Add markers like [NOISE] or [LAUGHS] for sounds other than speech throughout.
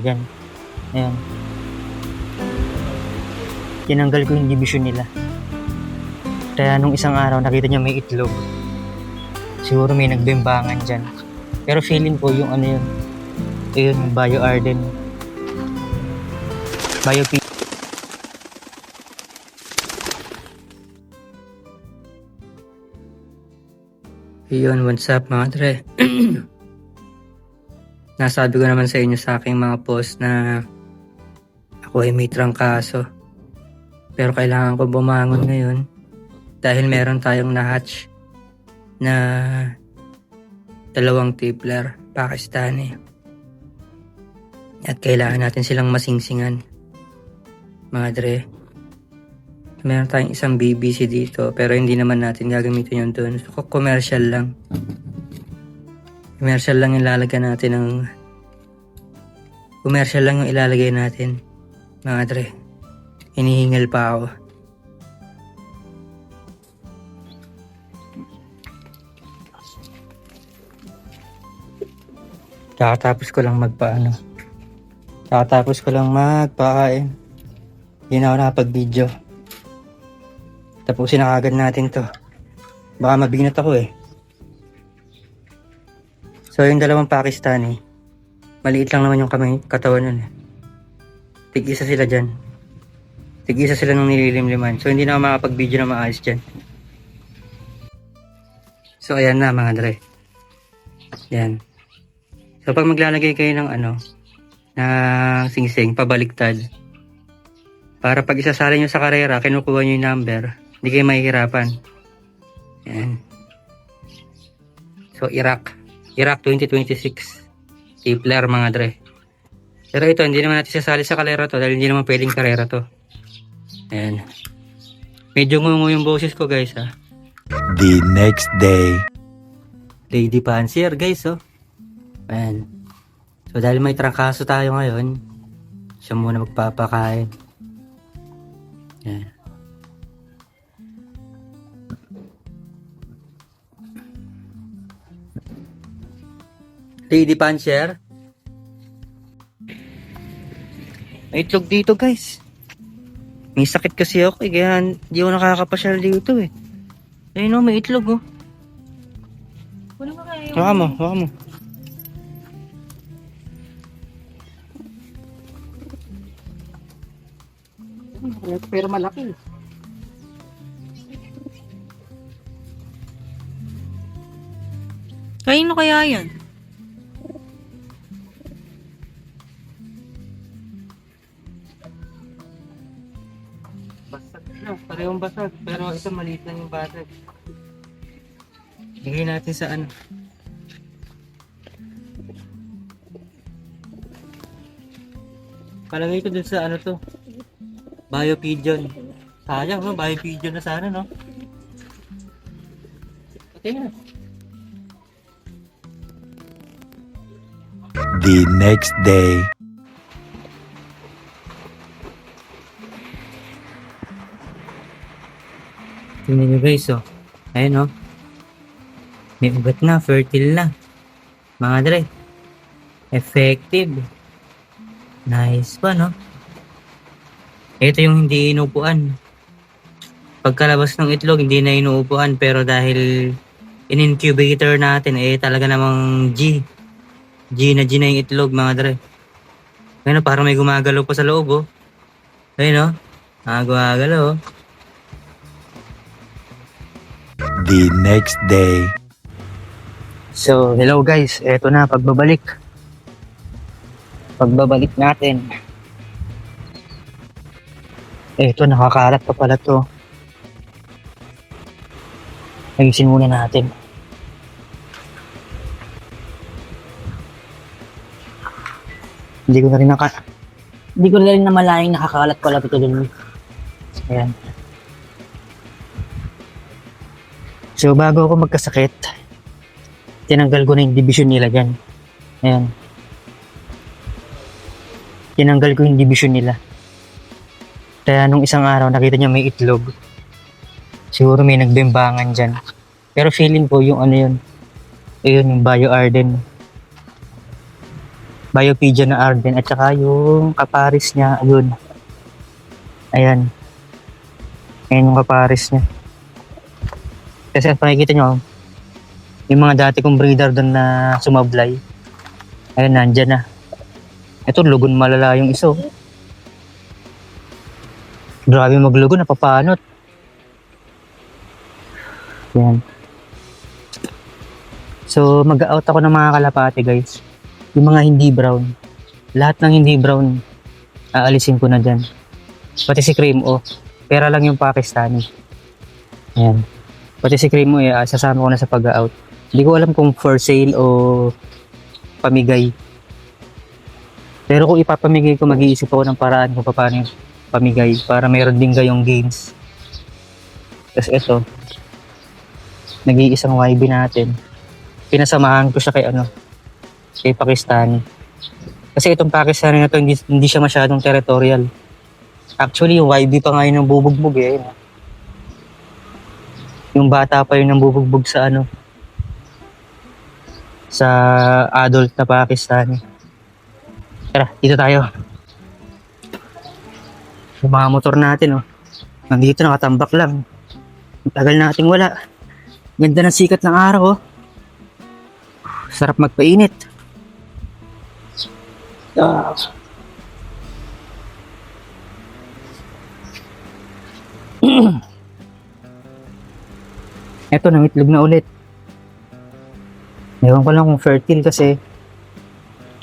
Yan. Ayan. Tinanggal ko yung division nila. Kaya nung isang araw, nakita niya may itlog. Siguro may nagbimbangan dyan. Pero feeling ko yung ano yun. Ayun, yung Bio Arden. Bio P. Yun, what's up mga dre? [CLEARS THROAT] Nasabi ko naman sa inyo sa aking mga post na ako ay may trangkaso. Pero kailangan ko bumangon ngayon dahil meron tayong na-hatch na dalawang tipler Pakistani. At kailangan natin silang masingsingan. Mga dre. Meron tayong isang BBC dito pero hindi naman natin gagamitin yun doon. So, commercial lang. Commercial lang yung lalagyan natin ng commercial lang yung ilalagay natin. Mga dre. Hinihingal pa ako. Kakatapos ko lang magpaano. Kakatapos ko lang magpakain. Hindi na ako nakapag-video. Tapusin na kagad natin to. Baka mabinat ako eh. So yung dalawang Pakistani, maliit lang naman yung kamay, katawan nun eh. Tig-isa sila dyan. Tig-isa sila nung nililimliman. So hindi na makapag-video na maayos dyan. So ayan na mga dre. Yan. So pag maglalagay kayo ng ano, na singsing, pabaliktad. Para pag isasali nyo sa karera, kinukuha nyo yung number, hindi kayo mahihirapan. Yan. So Iraq. Iraq 2026. Tipler mga dre. Pero ito, hindi naman natin sasali sa kalera to dahil hindi naman pwedeng karera to. Ayan. Medyo ngungu yung boses ko guys ha. The next day. Lady Pansier guys oh. Ayan. So dahil may trangkaso tayo ngayon, siya muna magpapakain. Ayan. Lady Pansier. May itlog dito guys. May sakit kasi ako eh, kaya hindi ako nakakapasyal dito eh. Ayun oh, may itlog oh. Kunin mo kayo. Hawa mo, hawa mo. Pero malaki. Kaino kaya yan? Basag na, parehong basag. Pero ito maliit lang yung basag. Bigay natin sa ano. Palagay ko dun sa ano to. Bio pigeon. Sayang no, bio pigeon na sana no. Okay na. The next day. Tingnan nyo guys oh. Ayun oh. May ugat na, fertile na. Mga dre. Effective. Nice pa no? Ito yung hindi inupuan. Pagkalabas ng itlog, hindi na inuupuan. Pero dahil in-incubator natin, eh talaga namang G. G na G na yung itlog mga dre. Ayun oh, parang may gumagalaw pa sa loob oh. Ayun oh. Ah, gumagalaw oh. The next day. So, hello guys. Eto na, pagbabalik. Pagbabalik natin. Eto, nakakalat pa pala to. Ayusin muna natin. Hindi ko na rin naka... Hindi ko na rin namalaing nakakalat pala ito dun. Ayan. So, bago ako magkasakit, tinanggal ko na yung division nila dyan. Ayan. Tinanggal ko yung division nila. Kaya nung isang araw, nakita niya may itlog. Siguro may nagbimbangan dyan. Pero feeling ko yung ano yun. Ayun, yung Bio Arden. Biopedia na Arden at saka yung kaparis niya, ayun. Ayan. Ayan yung kaparis niya. Kasi kung nakikita nyo, yung mga dati kong breeder doon na sumablay, ayun, nandyan na. Ito, lugon malala yung iso. Grabe maglugo, napapanot. Yan. So, mag-out ako ng mga kalapate, guys. Yung mga hindi brown. Lahat ng hindi brown, aalisin ko na dyan. Pati si Cream O. Pera lang yung Pakistani. Ayan. Pati si Cream O, eh, ah, sasama ko na sa pag-out. Hindi ko alam kung for sale o pamigay. Pero kung ipapamigay ko, mag-iisip ako ng paraan kung paano yung pamigay para meron din kayong games. Tapos ito, nag-iisang YB natin. Pinasamahan ko siya kay ano, kay Pakistani. Kasi itong Pakistani na to, hindi, hindi siya masyadong territorial. Actually, yung YB pa nga yun ng bubugbog eh. Yung bata pa yun ng bubugbog sa ano, sa adult na Pakistani. Tara, dito tayo. Yung mga motor natin, oh. Nandito nakatambak lang. Ang tagal nating wala. Ganda ng sikat ng araw, oh. Sarap magpainit. Ah. [CLEARS THROAT] Eto, namitlog na ulit. Ewan ko lang kung fertile kasi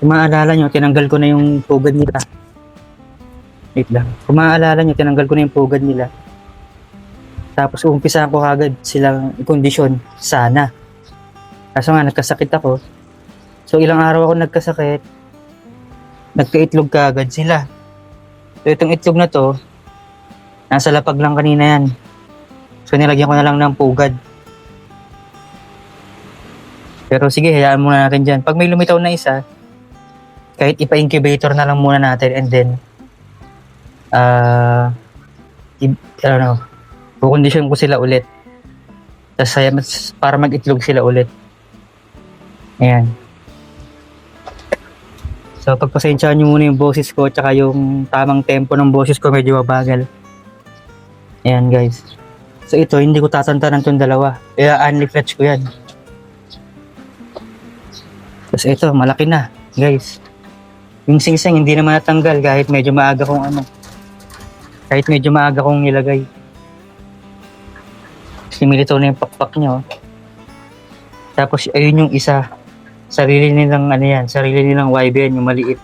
kung maaalala nyo, tinanggal ko na yung pugad nila. Wait lang. Kung maaalala nyo, tinanggal ko na yung pugad nila. Tapos umpisahan ko agad silang kondisyon. Sana. Kaso nga, nagkasakit ako. So, ilang araw ako nagkasakit. Nagkaitlog ka agad sila. So, itong itlog na to, nasa lapag lang kanina yan. So, nilagyan ko na lang ng pugad. Pero sige, hayaan muna natin dyan. Pag may lumitaw na isa, kahit ipa-incubator na lang muna natin and then, uh, ano, kukondisyon ko sila ulit. Tapos para mag-itlog sila ulit. Ayan. So, pagpasensyahan nyo muna yung boses ko tsaka yung tamang tempo ng boses ko medyo mabagal. Ayan guys. So ito, hindi ko tatantanan tong dalawa. Kaya unli-fletch ko yan. Tapos ito, malaki na. Guys. Yung singsing hindi naman natanggal kahit medyo maaga kong ano. Kahit medyo maaga kong nilagay. Similito na yung pakpak niya. Oh. Tapos ayun yung isa. Sarili nilang ano yan, sarili nilang YB yan, yung maliit.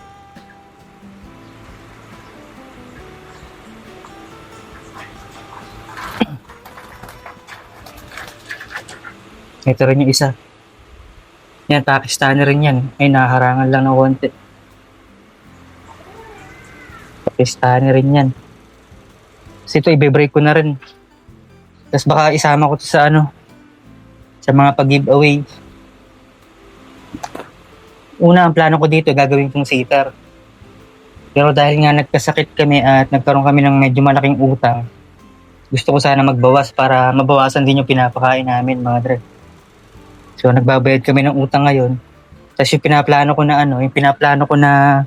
Ito rin yung isa. Yan, Pakistani rin yan. Ay, nakaharangan lang ng konti. Pakistani rin yan. Kasi ito, ibe-break ko na rin. Tapos baka isama ko sa ano, sa mga pag-giveaway. Una, ang plano ko dito, gagawin kong sitter. Pero dahil nga nagkasakit kami at nagkaroon kami ng medyo malaking utang, gusto ko sana magbawas para mabawasan din yung pinapakain namin, mga dre. So, nagbabayad kami ng utang ngayon. Tapos yung pinaplano ko na ano, yung pinaplano ko na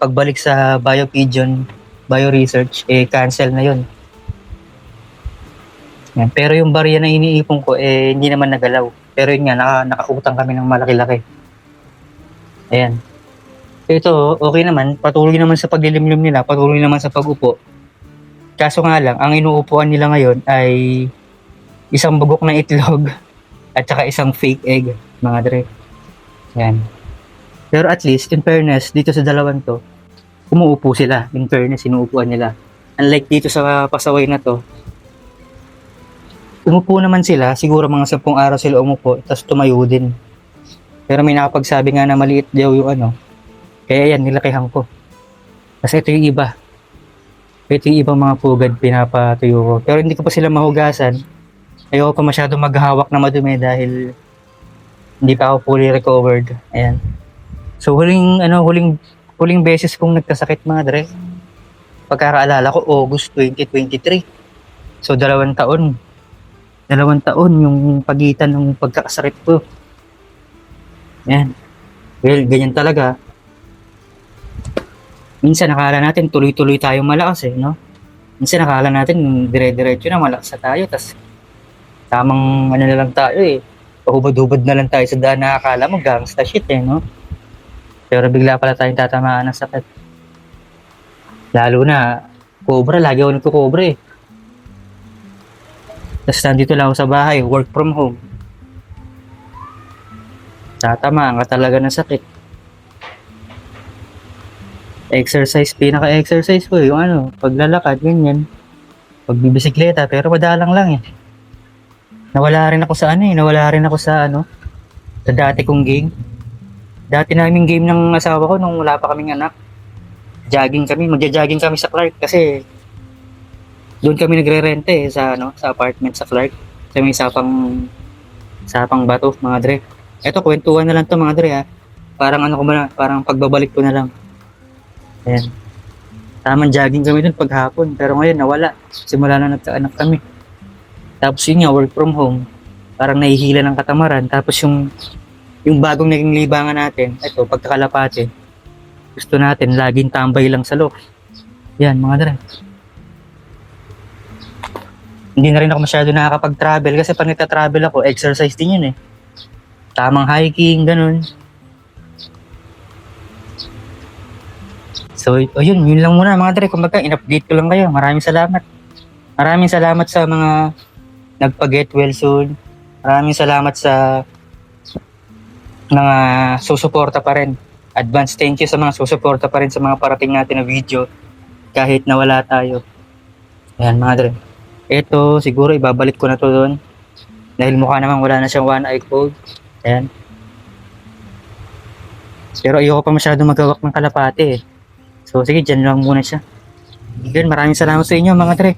pagbalik sa Biopigeon, Bioresearch, eh, cancel na yun. Yan. Pero yung barya na iniipon ko, eh, hindi naman nagalaw. Pero yun nga, naka, nakautang kami ng malaki-laki. Ayan. Ito, okay naman. Patuloy naman sa paglilimlim nila. Patuloy naman sa pag-upo. Kaso nga lang, ang inuupuan nila ngayon ay isang bugok na itlog [LAUGHS] at saka isang fake egg, mga dre. Yan. Pero at least, in fairness, dito sa dalawang to, umuupo sila. In fairness, inuupuan nila. Unlike dito sa pasaway na to, umupo naman sila, siguro mga 10 araw sila umupo, tapos tumayo din. Pero may nakapagsabi nga na maliit daw yung ano. Kaya yan, nilakihan ko. Kasi ito yung iba. Ito yung ibang mga pugad pinapatuyo ko. Pero hindi ko pa sila mahugasan. Ayoko masyado maghahawak na madumi dahil hindi pa ako fully recovered. Ayan. So huling ano huling huling beses kong nagkasakit mga dre. Pagkakaalala ko August 2023. So dalawang taon. Dalawang taon yung pagitan ng pagkakasakit ko. Yan. Well, ganyan talaga. Minsan nakala natin tuloy-tuloy tayong malakas eh, no? Minsan nakala natin dire-diretso na malakas tayo, tas tamang ano na lang tayo eh. Pahubad-hubad na lang tayo sa daan na akala mo gangsta shit eh, no? Pero bigla pala tayong tatamaan ng sakit. Lalo na, cobra, lagi ako nagko-cobra eh. Tapos nandito lang ako sa bahay, work from home. Tatamaan ka talaga ng sakit. Exercise, pinaka-exercise ko eh, yung ano, paglalakad, ganyan. Pagbibisikleta, pero madalang lang eh. Nawala rin ako sa ano eh, nawala rin ako sa ano, sa dati kong game. Dati namin game ng asawa ko nung wala pa kaming anak. Jogging kami, magja-jogging kami sa Clark kasi doon kami nagre-rente eh, sa ano, sa apartment sa Clark. Sa may sapang sapang bato, mga dre. Eto, kwentuhan na lang to mga dre ha. Parang ano ko ba, parang pagbabalik ko na lang. Ayan. Tamang jogging kami dun paghapon. Pero ngayon nawala. Simula na nagkaanak kami. Tapos yun nga, work from home. Parang nahihila ng katamaran. Tapos yung yung bagong naging libangan natin, ito, pagkakalapate, gusto natin, laging tambay lang sa loob. Yan, mga dre. Hindi na rin ako masyado nakakapag-travel kasi pag nagta-travel ako, exercise din yun eh. Tamang hiking, ganun. So, o yun, yun lang muna mga dre. Kumbaga, in-update ko lang kayo. Maraming salamat. Maraming salamat sa mga nagpa-get well soon. Maraming salamat sa mga susuporta pa rin. Advance thank you sa mga susuporta pa rin sa mga parating natin na video kahit nawala tayo. Ayan mga dre. Ito, siguro ibabalik ko na to doon. Dahil mukha naman wala na siyang one eye code. Ayan. Pero ayoko pa masyado magawak ng kalapate eh. So sige, dyan lang muna siya. Again, maraming salamat sa inyo mga dre.